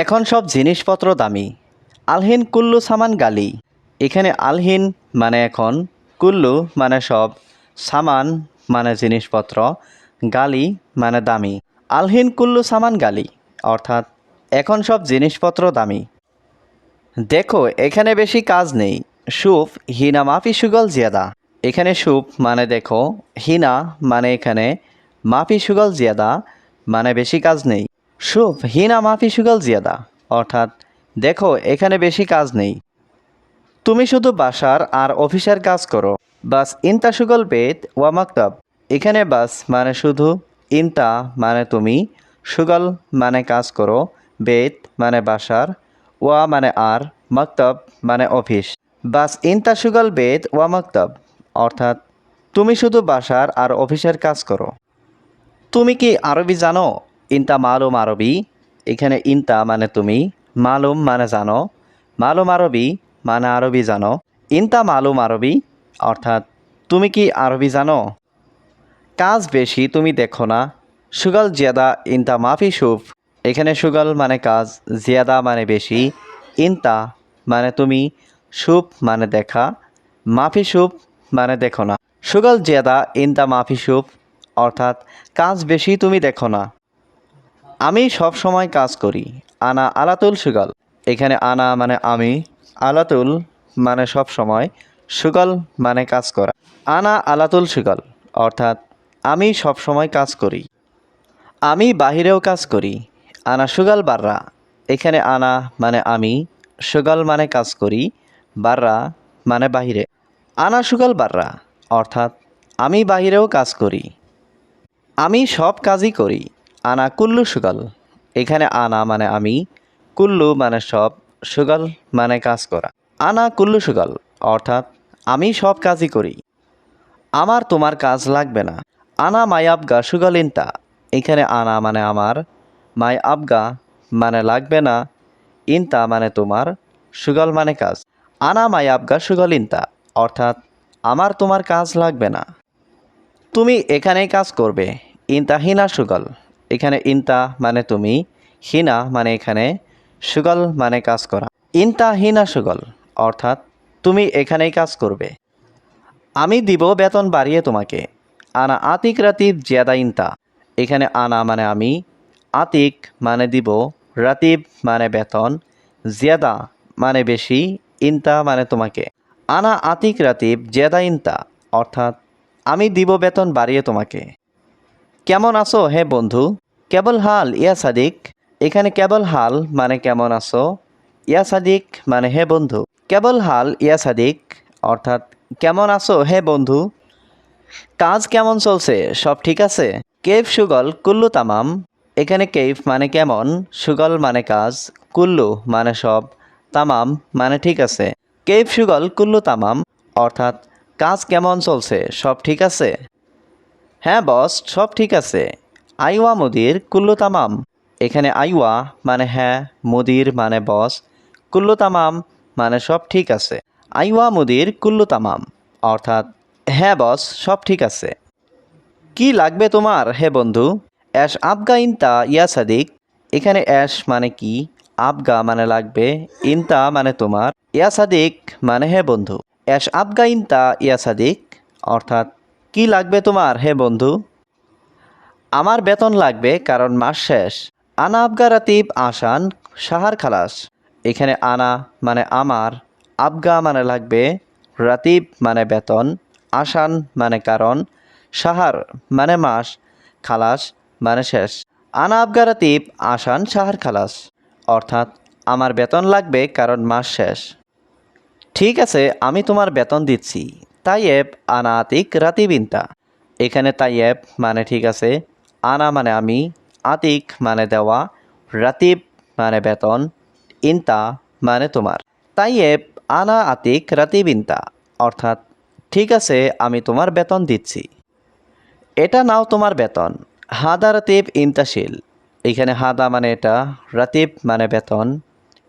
এখন সব জিনিসপত্র দামি। আলহিন, কুল্লু, সামান, গালি। এখানে আলহিন মানে এখন, কুল্লু মানে সব, সামান মানে জিনিসপত্র, গালি মানে দামি। আলহিন, কুল্লু, সামান, গালি, অর্থাৎ এখন সব জিনিসপত্র দামি। দেখো, এখানে বেশি কাজ নেই। সুপ হিনা, মাফি, সুগল, জিয়াদা। এখানে সুপ মানে দেখো, হিনা মানে এখানে, মাফি, সুগল, জিয়াদা মানে বেশি কাজ নেই। সুপ হিনা মাফি সুগল জিয়াদা। অর্থাৎ, দেখো, এখানে বেশি কাজ নেই। তুমি শুধু বাসার আর অফিসের কাজ করো। বাস ইনতা সুগল বেদ ওয়া মাকতাব। এখানে বাস মানে শুধু ইনতা মানে তুমি, সুগল মানে কাজ করো বেদ মানে বাসার, ওয়া মানে আর, মক্তব মানে অফিস। বাস ইনতা সুগল বেদ ওয়া মক্তব। অর্থাৎ, তুমি শুধু বাসার আর অফিসের কাজ করো। তুমি কি আরবি জানো? ইনতা মালুম আরবি, এখানে ইনতা মানে তুমি, মালুম মানে জানো, মালুম আরবি মানে আরবি জানো। ইনতা মালুম আরবি, অর্থাৎ তুমি কি আরবি জানো? কাজ বেশি তুমি দেখো না। সুগল জিয়াদা, ইনতা মাফি সুফ। এখানে সুগল মানে কাজ, জিয়াদা মানে বেশি। ইনতা মানে তুমি সুপ মানে দেখা। মাফি সুপ মানে দেখো না। সুগল জিয়াদা, ইনতা মাফি সুপ অর্থাৎ কাজ বেশি তুমি দেখো না। আমি সব সময় কাজ করি। আনা আলাতুল সুগল। এখানে আনা মানে আমি, আলাতুল মানে সব সময়, সুগল মানে কাজ করা। আনা আলাতুল সুগল, অর্থাৎ আমি সব সময় কাজ করি। আমি বাহিরেও কাজ করি। আনা সুগল বাররা। এখানে আনা মানে আমি, সুগল মানে কাজ করি। বাররা মানে বাহিরে। আনা সুগল বাররা, অর্থাৎ আমি বাহিরেও কাজ করি। আমি সব কাজই করি। আনা কুল্লু সুগল। এখানে আনা মানে আমি, কুল্লু মানে সব, সুগল মানে কাজ করা। আনা কুল্লু সুগল, অর্থাৎ আমি সব কাজই করি। আমার তোমার কাজ লাগবে না। আনা মাই আবগা সুগল ইনতা এখানে আনা মানে আমার, মাই আবগা মানে লাগবে না। ইনতা মানে তোমার, সুগল মানে কাজ। আনা মাই আবগা সুগল ইনতা অর্থাৎ আমার তোমার কাজ লাগবে না। তুমি এখানেই কাজ করবে। ইনতা হিনা সুগল এখানে ইনতা মানে তুমি, হিনা মানে এখানে সুগল মানে কাজ করা। ইনতা, হিনা, সুগল, অর্থাৎ তুমি এখানেই কাজ করবে। আমি দিব বেতন বাড়িয়ে তোমাকে। আনা আতিক রাতিব জিয়াদা ইনতা। এখানে আনা মানে আমি, আতিক মানে দিব, রাতিব মানে বেতন, জিয়াদা মানে বেশি, ইনতা মানে তোমাকে। আনা আতিক রাতিব জিয়াদা ইনতা, অর্থাৎ আমি দিব বেতন বাড়িয়ে তোমাকে। কেমন আছো? হে বন্ধু। কেবল হাল, ইয়া সাদিক। এখানে কেবল হাল মানে কেমন আছো? ইয়া সাদিক মানে হে বন্ধু। কেবল হাল, ইয়া সাদিক, অর্থাৎ কেমন আছো, হে বন্ধু? কাজ কেমন চলছে? সব ঠিক আছে? কেফ সুগল, কুল্লু তামাম। এখানে কেফ মানে কেমন, সুগল মানে কাজ, কুল্লু মানে সব, তামাম মানে ঠিক আছে। কেফ সুগল, কুল্লু তামাম, অর্থাৎ কাজ কেমন চলছে? সব ঠিক আছে? হ্যাঁ বস, সব ঠিক আছে। আইওয়া মুদির কুল্লু তামাম। এখানে আইওয়া মানে হ্যাঁ মুদির মানে বস, কুল্লু তামাম মানে সব ঠিক আছে। আইওয়া মুদির কুল্লু তামাম, অর্থাৎ হ্যাঁ বস, সব ঠিক আছে। কি লাগবে তোমার, হে বন্ধু? অ্যাশ আবগা ইনতা ইয়া সাদিক। এখানে অ্যাশ মানে কি? আবগা মানে লাগবে, ইনতা মানে তোমার। ইয়া সাদিক মানে হে বন্ধু। অ্যাশ আবগা ইনতা ইয়া সাদিক, অর্থাৎ কি লাগবে তোমার, হে বন্ধু? আমার বেতন লাগবে কারণ মাস শেষ। আনা আবগা রাতিব আসান সাহার খালাস। এখানে আনা মানে আমার, আবগা মানে লাগবে, রাতিব মানে বেতন, আসান মানে কারণ, সাহার মানে মাস, খালাস মানে শেষ। আনা আবগা রাতিব আসান সাহার খালাস। অর্থাৎ আমার বেতন লাগবে কারণ মাস শেষ। ঠিক আছে, আমি তোমার বেতন দিচ্ছি। তাইয়েব আনা আতিক রাতিবিনতা। এখানে তাইয়েব মানে ঠিক আছে, আনা মানে আমি, আতিক মানে দেওয়া, রাতিব মানে বেতন, ইনতা মানে তোমার। তাইয়েব আনা আতিক রাতিবিনতা, অর্থাৎ ঠিক আছে, আমি তোমার বেতন দিচ্ছি। এটা নাও তোমার বেতন, হাদা রাতিব ইন্তাশীল। এখানে হাদা মানে এটা, রাতিব মানে বেতন,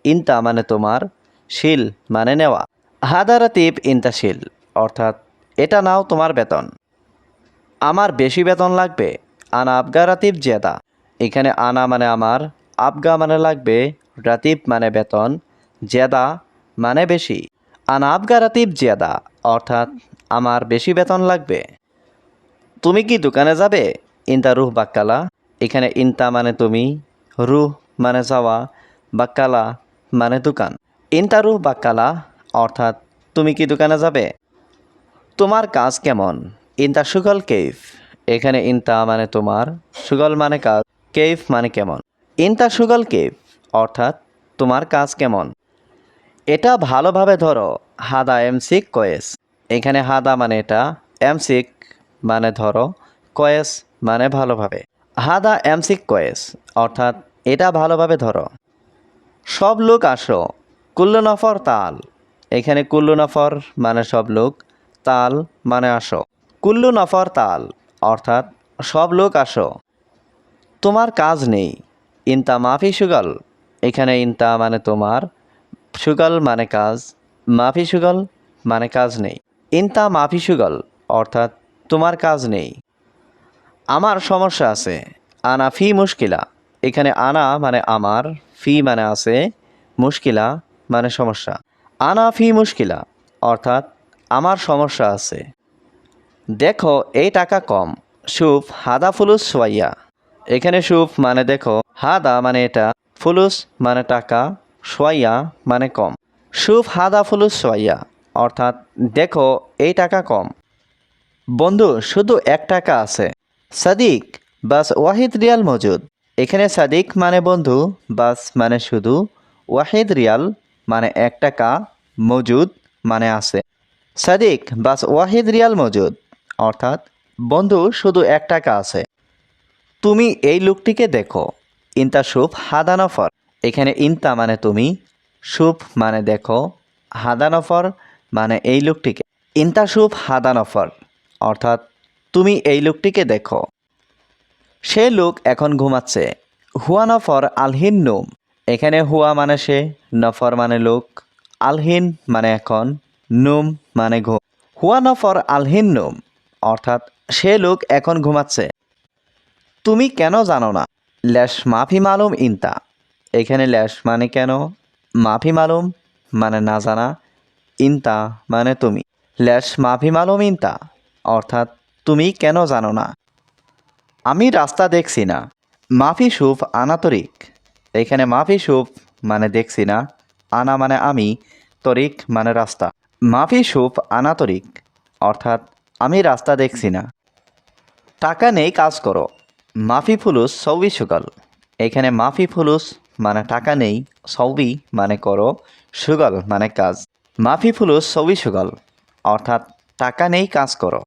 ইনতা মানে তোমার, শিল মানে নেওয়া। হাদা রাতিব ইন্তাশীল। অর্থাৎ এটা নাও তোমার বেতন। আমার বেশি বেতন লাগবে আনা আবগা রাতিব জেদা এখানে আনা মানে আমার, আবগা মানে লাগবে রাতিব মানে বেতন জেদা মানে বেশি। আনাবগা রাতিব জেদা অর্থাৎ আমার বেশি বেতন লাগবে। তুমি কি দোকানে যাবে? ইন্তা রুহ বাক্কালা। এখানে ইন্তা মানে তুমি, রুহ মানে যাওয়া, বাক্কালা মানে দোকান। ইন্তা রুহ বাক্কালা, অর্থাৎ তুমি কি দোকানে যাবে? তোমার কাজ কেমন? ইন্তা সুগল কেফ এখানে ইন্তা মানে তোমার, সুগল মানে কাজ কেফ মানে কেমন? ইন্তা সুগল কেফ অর্থাৎ তোমার কাজ কেমন? এটা ভালোভাবে ধরো, হাদা এমসিক কয়েস। এখানে হাদা মানে এটা, এমসিক মানে ধরো, কয়েস মানে ভালোভাবে। হাদা এমসিক কয়েস, অর্থাৎ এটা ভালোভাবে ধরো। সব লোক আসো কুল্লু নফর তাল। এখানে কুল্লু নফর মানে সব লোক তাল মানে আসো। কুল্লু নফর তাল, অর্থাৎ সব লোক আসো। তোমার কাজ নেই। ইনতা মাফি সুগল। এখানে ইনতা মানে তোমার, সুগল মানে কাজ, মাফি সুগল মানে কাজ নেই। ইনতা মাফি সুগল, অর্থাৎ তোমার কাজ নেই। আমার সমস্যা আছে। আনা ফি মুশকিলা। এখানে আনা মানে আমার, ফি মানে আছে, মুশকিলা মানে সমস্যা। আনা ফি মুশকিলা, অর্থাৎ আমার সমস্যা আছে। দেখো, এই টাকা কম। সুফ হাদা ফুলুস সোয়াইয়া। এখানে সুফ মানে দেখো, হাদা মানে এটা, ফুলুস মানে টাকা, সোয়াইয়া মানে কম। সুফ হাদা ফুলুস সোয়াইয়া, অর্থাৎ দেখো, এই টাকা কম। বন্ধু, শুধু এক টাকা আছে। সাদিক, বাস ওয়াহিদ রিয়াল মজুদ। এখানে সাদিক মানে বন্ধু, বাস মানে শুধু, ওয়াহিদ রিয়াল মানে এক টাকা, মজুদ মানে আছে। সাদিক, বাস ওয়াহিদ রিয়াল মজুদ। অর্থাৎ, বন্ধু, শুধু এক টাকা আছে। তুমি এই লোকটিকে দেখো। ইন্তা সুপ হাদানফর। এখানে ইন্তা মানে তুমি সুপ মানে দেখো। হাদানফর মানে এই লোকটিকে। ইন্তা সুপ হাদানফর। অর্থাৎ, তুমি এই লোকটিকে দেখো। সে লোক এখন ঘুমাচ্ছে। হুয়া নফর আলহিন নোম। এখানে হুয়া মানে সে, নফর মানে লোক। আলহিন মানে এখন নোম মানে ঘুম। হুয়া নফর আলহিন নুম, অর্থাৎ সে লোক এখন ঘুমাচ্ছে। তুমি কেন জানো না? ল্যাশ মাফি মালুম ইনতা। এখানে ল্যাশ মানে কেন? মাফি মালুম মানে না জানা। ইনতা মানে তুমি। ল্যাশ মাফি মালুম ইনতা, অর্থাৎ তুমি কেন জানো না? আমি রাস্তা দেখছি না। মাফি সুফ আনাতরিক এখানে মাফি সুফ মানে দেখছি না। আনা মানে আমি, তরিক মানে রাস্তা। মাফি সুফ আনাতরিক, অর্থাৎ আমি রাস্তা দেখছি না। টাকা নেই, কাজ করো। মাফি ফুলুস, সৌবি সুগল। এখানে মাফি ফুলুস মানে টাকা নেই, সৌবি মানে করো, সুগল মানে কাজ। মাফি ফুলুস, সৌবি সুগল। অর্থাৎ টাকা নেই, কাজ করো।